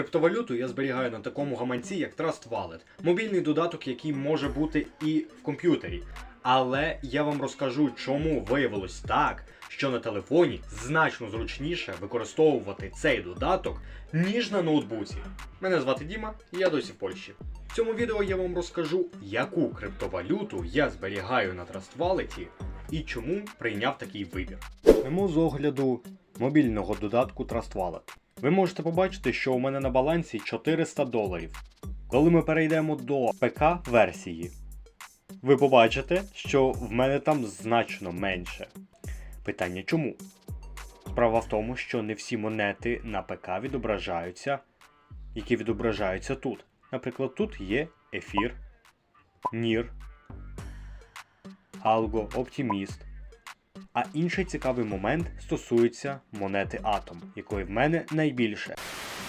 Криптовалюту я зберігаю на такому гаманці, як Trust Wallet, мобільний додаток, який може бути і в комп'ютері. Але я вам розкажу, чому виявилось так, що на телефоні значно зручніше використовувати цей додаток, ніж на ноутбуці. Мене звати Діма, я досі в Польщі. В цьому відео я вам розкажу, яку криптовалюту я зберігаю на Trust Wallet і чому прийняв такий вибір. Почнемо з огляду мобільного додатку Trust Wallet. Ви можете побачити, що у мене на балансі 400 доларів. Коли ми перейдемо до ПК-версії, ви побачите, що в мене там значно менше. Питання чому? Справа в тому, що не всі монети на ПК відображаються, які відображаються тут. Наприклад, тут є Ефір, Нір, Algo, Optimist. А інший цікавий момент стосується монети Атом, якої в мене найбільше.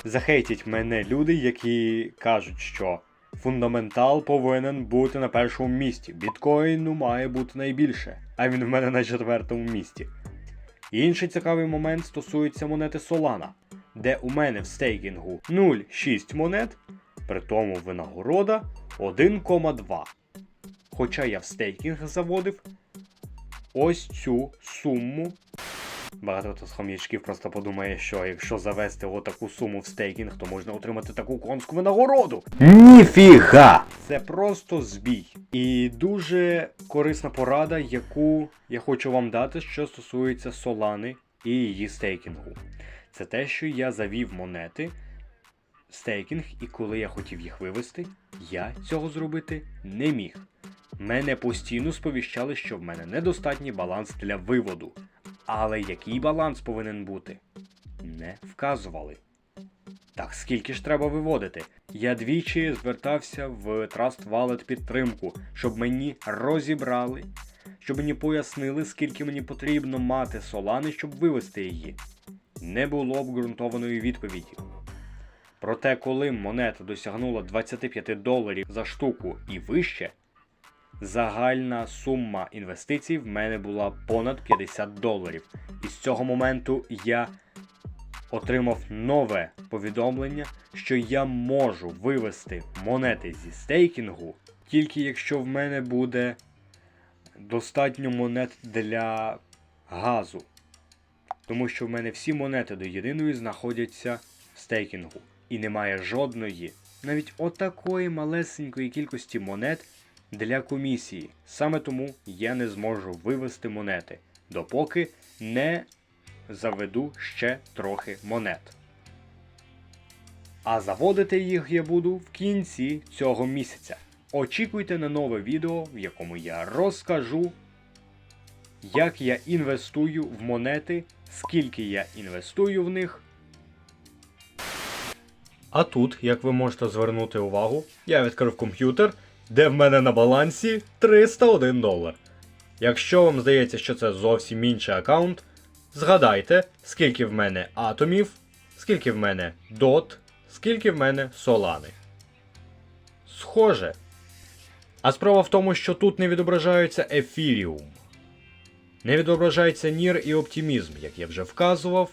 Захейтять мене люди, які кажуть, що фундаментал повинен бути на першому місці, біткоїну має бути найбільше, а він в мене на четвертому місці. Інший цікавий момент стосується монети Solana, де у мене в стейкінгу 0,6 монет, при тому винагорода 1,2. Хоча я в стейкінг заводив ось цю суму. Багато хто з хом'ячків просто подумає, що якщо завести отаку суму в стейкінг, то можна отримати таку конську винагороду. Ніфіга! Це просто збій. І дуже корисна порада, яку я хочу вам дати, що стосується Солани і її стейкінгу. Це те, що я завів монети в стейкінг, і коли я хотів їх вивести, я цього зробити не міг. Мене постійно сповіщали, що в мене недостатній баланс для виводу. Але який баланс повинен бути? Не вказували. Так скільки ж треба виводити? Я двічі звертався в Trust Wallet підтримку, щоб мені розібрали, щоб мені пояснили, скільки мені потрібно мати солани, щоб вивести її. Не було обґрунтованої відповіді. Проте, коли монета досягнула 25 доларів за штуку і вище, загальна сума інвестицій в мене була понад 50 доларів. І з цього моменту я отримав нове повідомлення, що я можу вивести монети зі стейкінгу, тільки якщо в мене буде достатньо монет для газу. Тому що в мене всі монети до єдиної знаходяться в стейкінгу. І немає жодної, навіть отакої малесенької кількості монет для комісії. Саме тому я не зможу вивести монети, допоки не заведу ще трохи монет. А заводити їх я буду в кінці цього місяця. Очікуйте на нове відео, в якому я розкажу, як я інвестую в монети, скільки я інвестую в них. А тут, як ви можете звернути увагу, я відкрив комп'ютер, де в мене на балансі 301 долар. Якщо вам здається, що це зовсім інший аккаунт, згадайте, скільки в мене атомів, скільки в мене дот, скільки в мене солани. Схоже. А справа в тому, що тут не відображаються ефіріум. Не відображається Нір і оптимізм, як я вже вказував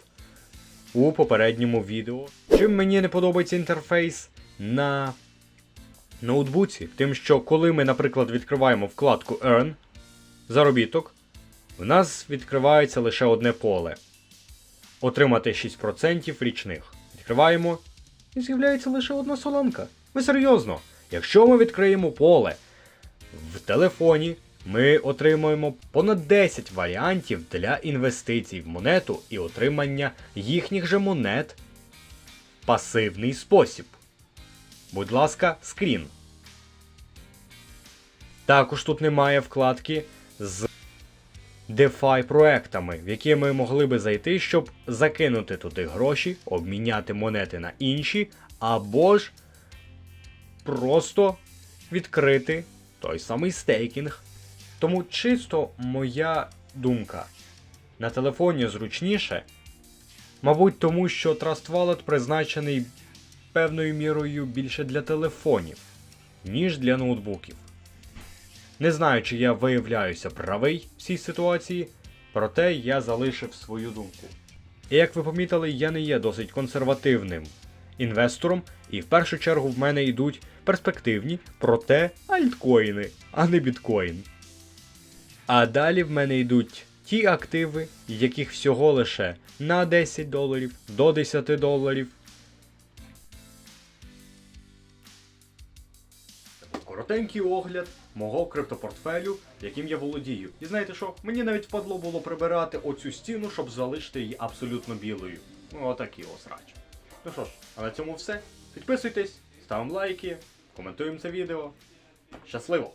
у попередньому відео. Чим мені не подобається інтерфейс на ноутбуці, тим, що коли ми, наприклад, відкриваємо вкладку Earn, заробіток, в нас відкривається лише одне поле. Отримати 6% річних. Відкриваємо і з'являється лише одна соланка. Ви серйозно? Якщо ми відкриємо поле в телефоні, ми отримуємо понад 10 варіантів для інвестицій в монету і отримання їхніх же монет в пасивний спосіб. Будь ласка, скрін. Також тут немає вкладки з DeFi проектами, в які ми могли би зайти, щоб закинути туди гроші, обміняти монети на інші, або ж просто відкрити той самий стейкінг. Тому чисто моя думка. На телефоні зручніше. Мабуть, тому що Trust Wallet призначений певною мірою більше для телефонів, ніж для ноутбуків. Не знаю, чи я виявляюся правий в цій ситуації, проте я залишив свою думку. І як ви помітили, я не є досить консервативним інвестором, і в першу чергу в мене йдуть перспективні, проте альткоїни, а не біткоін. А далі в мене йдуть ті активи, яких всього лише на 10 доларів, до 10 доларів. Коротенький огляд мого криптопортфелю, яким я володію. І знаєте що? Мені навіть впадло було прибирати оцю стіну, щоб залишити її абсолютно білою. Ну, отакий осрач. Ну що ж, а на цьому все. Підписуйтесь, ставимо лайки, коментуємо це відео. Щасливо!